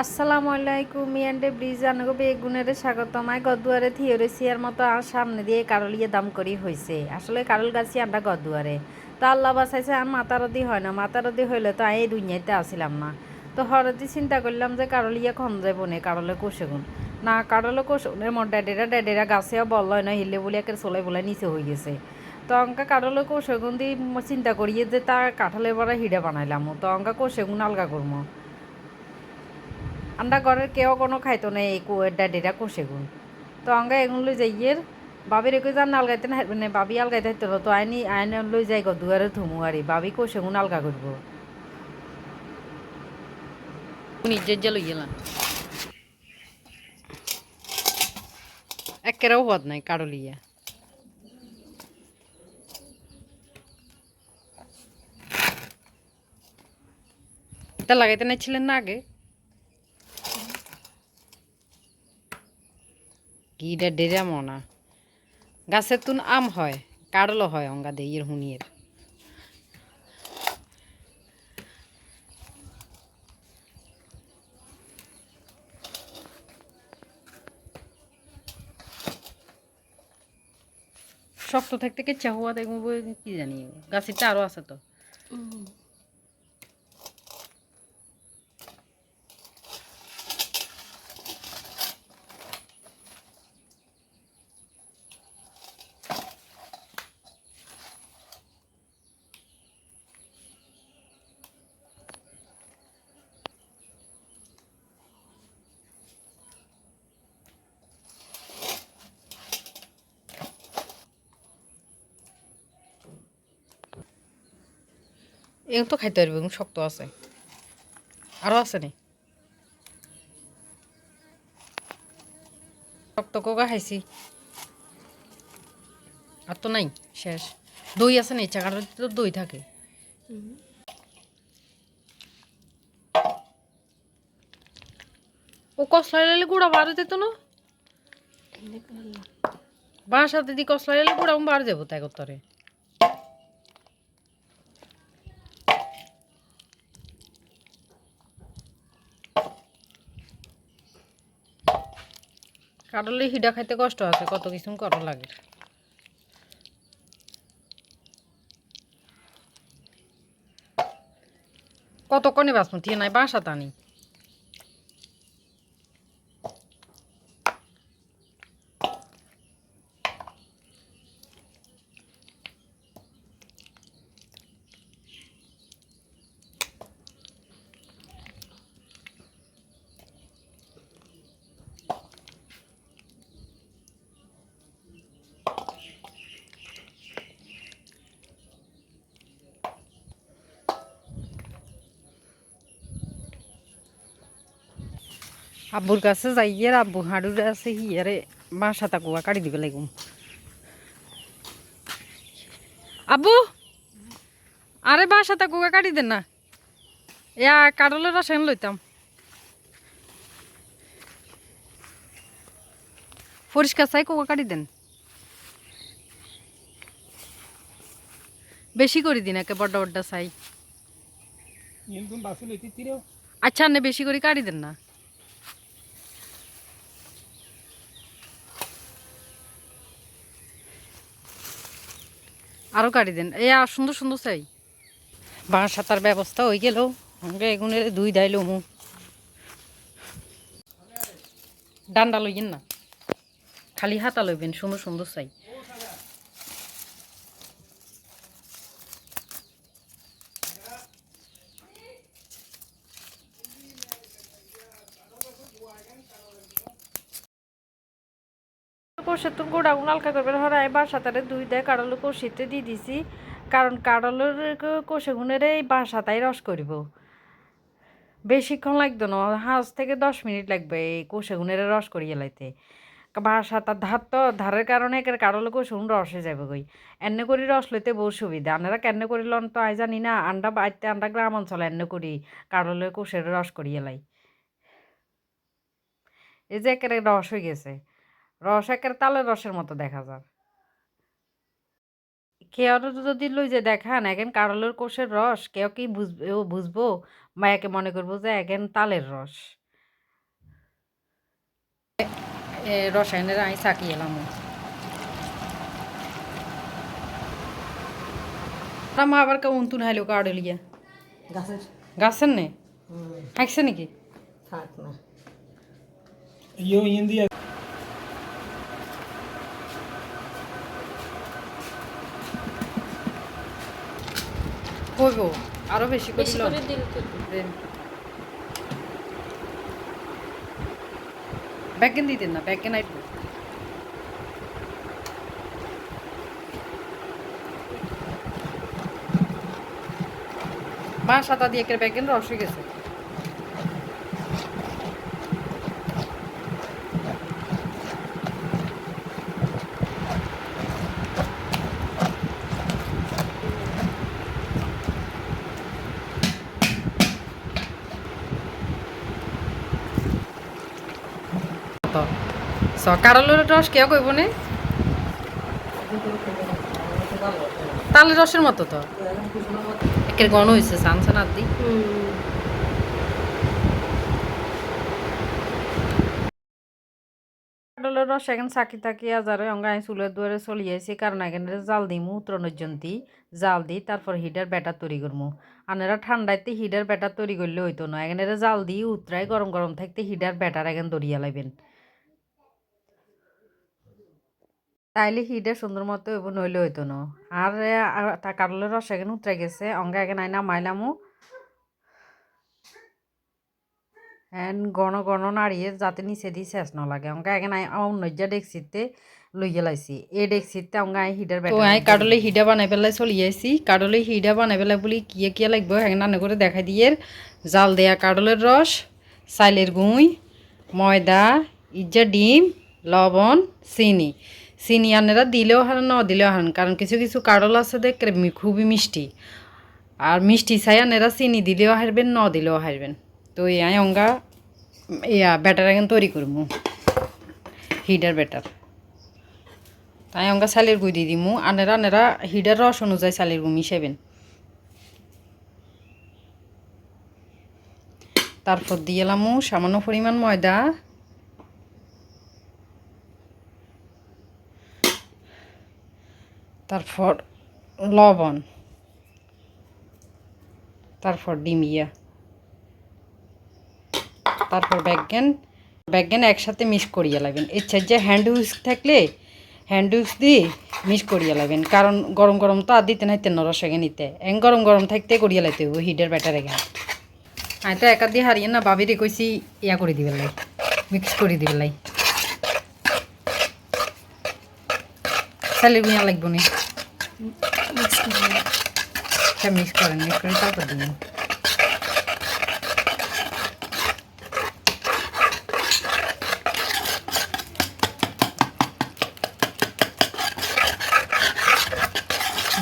আসসালামু আলাইকুম মিয়ান্ডে ব্রিজ আনগো বেগুনের স্বাগতম। আই গদুয়ারে থিওরেসিয়ার মতো আর সামনে দিয়ে কারলিয়ে দাম করি হয়েছে আসলে কারল গাছি আমরা গদুয়ারে। তো আল্লাহ বাসাইছে আর মাতারদি হয় না। মাতারদি হইলে তো আই দুনিয়াতে আসিলাম না। তো হরদি চিন্তা করলাম যে কারলিয়া খন যাইব নে, কারলে কোষেগুন না, কারলে কোষগুনের মোট ড্যাডেরা ড্যাডেরা গাছেও বল না, হিলে বলে একের চলাই বলে নিচে হয়ে গেছে। তো অঙ্কা কারলে কোষেগুন দি চিন্তা করিয়ে যে তার কাঠালে বড় হিডে বানাইলাম। তো অঙ্কা কোষেগুন আলগা করব আমরা ঘরের কেউ কোনো খাইতো না, এই কুয়ের কষে গুণ। তো আঙ্গা এগুলো যাইয়ের বাবির একই জান আলগাইতে না হারবে না বাবি আলগাইতে হাইতো তো আইনি আইনে লই যাই গো দুয়ারে থুমু আরি, বাবি কষে গুণ আলগা করব। নিজের যে লই গেলাম একেরাও হদ নাই কারলিয়া লাগাইতে না আগে? গিটা ডেরা মনা। গাছের তুন আম হয়, কাড়লো হয় অঙ্গা দেইয়ের হুনিয়ের। শক্ত থাকতে কেচ্ছা হওয়া দেখব কি জানি গাছেরটা আরও আছে তো। এগুলো তো খাইতে পারবে শক্ত আছে। আরও আছে নি? শক্ত কোকা খাইছি। আর তো নাই, শেষ। দই আছে না? চাকাটার তো দই থাকে। ও কসলা লাইলে গুড়া বার যেত না? বাসাতে দি কসলা লাইলে গুড়া বার যাব তাই করতে কাটলে হিডা খাইতে কষ্ট আছে কত কিছু করা লাগে। কতক্ষণে বাসমতি নাই বাসা টানি আব্বুর কাছে যাইয়ে আব্বু হাঁড়ুর আছে হিয়ারে বাসা তাকু কাটি দিবে লাগুম আব্বু! আরে বাসা তাকু কাটি দেন না। ইয়া কাটলের রাসায়ন লইতাম। পরিষ্কার চাই কোকা কাটি দেন। বেশি করে দিন একে বড্ড বড্ড চাই। আচ্ছা বেশি করে কাটি দেন না। আরও কাটি দেন। এ, আর সুন্দর সুন্দর চাই। বাঁশ সাঁতার ব্যবস্থা হয়ে গেল। আমাকে এগুনের দুই দাইল মু ডান্ডা লইবেন না। খালি হাতা লইবেন, সুন্দর সুন্দর চাই। কষে তো গোড়াগুলো হালকা করবে হরাই বাসাতারে দুই দেয় কারলো কষিতে দিয়ে দিছি। কারণ কারলের কষে গুণের এই বাসাতাই রস করব। বেশিক্ষণ লাগতো না হাঁস থেকে দশ মিনিট লাগবে এই কষে গুণের রস করিয়ে লাইতে। বাসা তার ধার তো, ধারের কারণে একের কারলে কষে গুণ রসে যাবে গই এনে করি রস লইতে বহু সুবিধা। আপনারা কেন করি লন তো আই জানি না, আন্ডা বাইতে আন্ডা গ্রাম অঞ্চলে এনে করি কারলে কষের রস করিয়ে লাই। এই যে একের রস হয়ে গেছে। রস একের তালের রসের মতো দেখা যায়। কেউ যদি লই যে দেখান এখন কারলের কোষের রস কেউ কি বুঝবে ও বুঝব? বা একে মনে করব যে এখন তালের রস। রসায়নের আমি চাকি এলাম। মা আবার কেউ তুন হাইলো কাড়ে লিয়া। গাছের? গাছের নে? হাঁকছে নাকি? থাক না। হইব আরও বেশি করে দেন ব্যাগেন দিতেন না ব্যাকেন আইব। মা সাতা দিয়ে একটা ব্যাকেন রস হয়ে গেছে তো সকালের রস কেউ কইব নে? তালে রসের মতো তো। একের গণ হয়েছে সানসান আদি কাটলের রস এখন চাকি থাকি আজারে অঙ্গ আমি চুলের দুয়ারে চলি আইছি, কারণ এখানে জাল দিমু উত্তরণের জন্তি জাল দি, তারপর হিটার ব্যাটার তৈরি করমু। আনারা ঠান্ডাইতে হিটার ব্যাটার তৈরি করলে হইতো না। এখানে জাল দিয়ে উতরাই গরম গরম থাকতে হিটার ব্যাটার এখন দরিয়া লাইবেন তাইলে হিডে সুন্দর মতো হইব নইলে হইতো না। আর তা কাটলের রস এখন উতরে গেছে অঙ্গা এখন আইনা মাইলামু। এন গণ গণ নাড়িয়ে যাতে নিচে দিয়ে শেষ না লাগে। অঙ্কা এখন আই অন্য যা ডেক্সিতে লইয়া লাইছি। এই ডেক্সিতে অঙ্গা আই হিডার তো আই কাডলে হিডা বানাই পেলাই চলি আইছি। কাডলে হিডা বানাই পেলাই বলি কিয়ে কিয়ে লাগবে হ্যাঁ করে দেখাই দিয়ে জাল দেয়া কাডলের রস চাইলের গুঁই ময়দা ইজ্জা ডিম লবণ চিনি। আনেরা দিলেও হান ন দিলেও হান কারণ কিছু কিছু কাডল আছে দেখে খুবই মিষ্টি। আর মিষ্টি চাই আনেরা চিনি দিলেও হারবেন ন দিলেও হারবেন। তো এই অঙ্গা, ইয়া ব্যাটার এখন তৈরি করব। হিডার ব্যাটার। তাই অঙ্গা চালের গুই দিয়ে দিমু। আনেরা আনেরা হিডার রস অনুযায়ী চালের গু মিশাইবেন। তারপর দিয়ে এলামু সামান্য পরিমাণ ময়দা। তারপর লবণ, তারপর ডিমিয়া তারপর ব্যাগেন ব্যাগেন একসাথে মিক্স করিয়া লাগবেন ইচ্ছা যে হ্যান্ড উইক্স থাকলে হ্যান্ড উইক্স দিয়ে মিক্স করিয়া লাগবেন কারণ গরম গরম তো আর দিতে নাইতে, নরস এগে নিতে। এং গরম গরম থাকতে করিয়া লাইতে হইব হিডের ব্যাটার এগে আমি তো একা দিয়ে হারিয়ে না, বাবিরে কইছি ইয়া করে দিবে লাই মিক্স করে দিবে লাই। মিয়া লাগবো নি। মিক্স করেন মিক্স করে তারপর দিবেন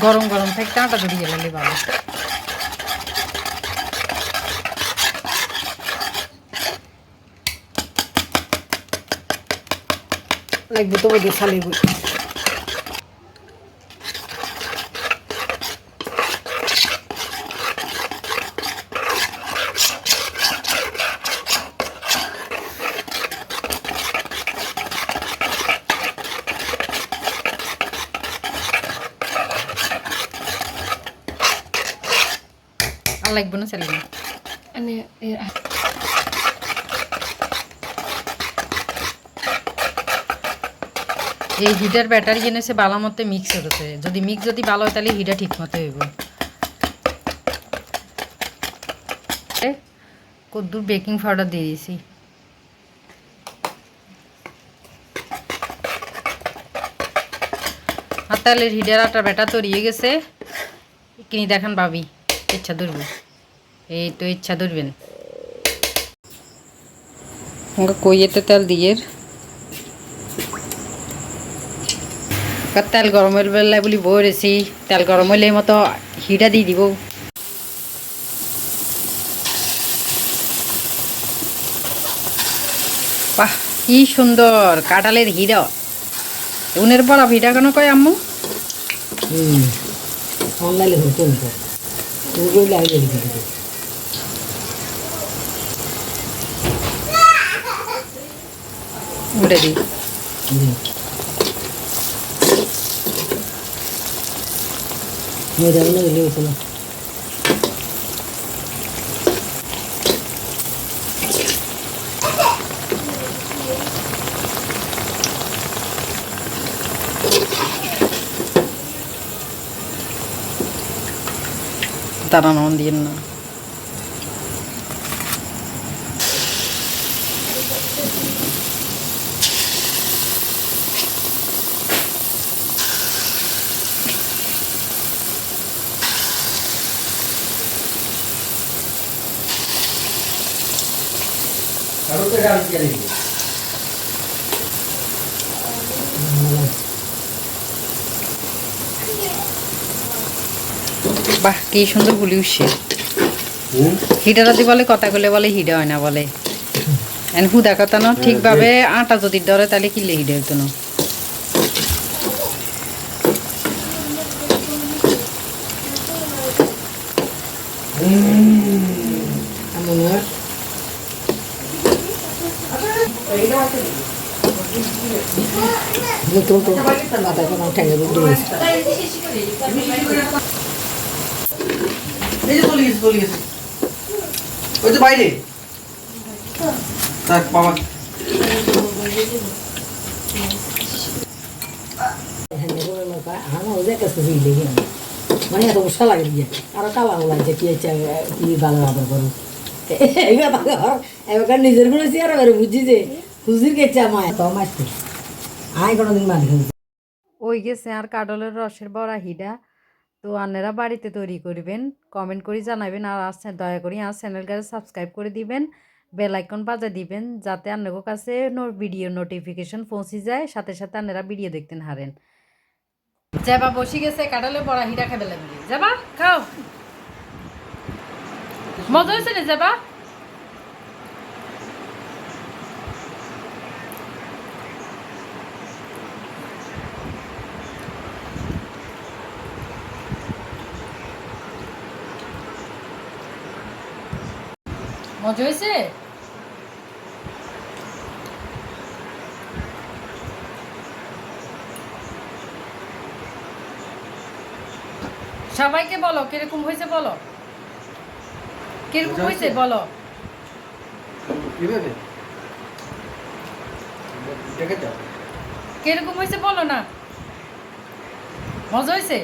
গরম গরম থাকতে আটা ধরিয়ে গেলে ভালো। লাগবে তো বোধ খালি আর লাগবে না চালিয়ে মানে এই হিটার ব্যাটারি এনেছে বালা মতে মিক্স হতেছে যদি মিক্স যদি ভালো হয় তাহলে হিটা ঠিক মতো হইব। কদ্দুর বেকিং পাউডার দিয়ে দিয়েছি। আর তাহলে হিটার আটা ব্যাটা তরিয়ে গেছে। কিনি দেখান ভাবি ইচ্ছা ধরবে। এই তো ইচ্ছা ধরবেন। কইয়েতে তেল দিয়ে। তেল গরম হইলে বেলায় বলি বরেছি তেল গরম হইলে মতো হিটা দিয়ে দিব। বাহ কি সুন্দর কাঁঠালের হিরা উনের বড় ভিটা কেন কয় আম্মু? হুম অনলাইনে হতো না তুমি বললে আমি লিখে দেবো উল্টে দিই। গুলো দিলে হতো না। না বাহ কি সুন্দর গুলি উঠছে। হিডা যদি বলে কথা বলে বলে হিডা হয় না বলে। এন হুদা কথা না ঠিকভাবে আটা যদি ধরে তাহলে কিলে হিডে হইতো না। আমার নতুন তো মাথায় কোনো ঠেঙ্গে বুদ্ধি হয়েছে এই যে চলে গেছে চলে গেছে ওই তো বাইরে থাক বাবা আমার কাছে মানে এত উৎসাহ লাগে আরও কালা লাগছে কি কি ভালো আদর করো আর ওই গেছে আর কাডলের রসের বড়া হিডা। তো আনেরা বাড়িতে তৈরি করবেন কমেন্ট করে জানাবেন আর আজ দয়া করে আর চ্যানেলটাকে সাবস্ক্রাইব করে দিবেন বেল বাজা দিবেন, যাতে আপনাদের কাছে ভিডিও নোটিফিকেশন পৌঁছে যায়, সাথে সাথে আপনারা ভিডিও দেখতেন হারেন। যাবা, বসে গেছে, কাডলের বড়া হিডা খাবে লাগবে। যাবা, খাও। মজা হয়েছে না যাবা মজা হয়েছে সবাইকে বলো কীরকম হয়েছে বলো? কীরকম হয়েছে? বলো। কীভাবে? দেখে যাও। কীরকম হয়েছে বলো না। মজা হয়েছে?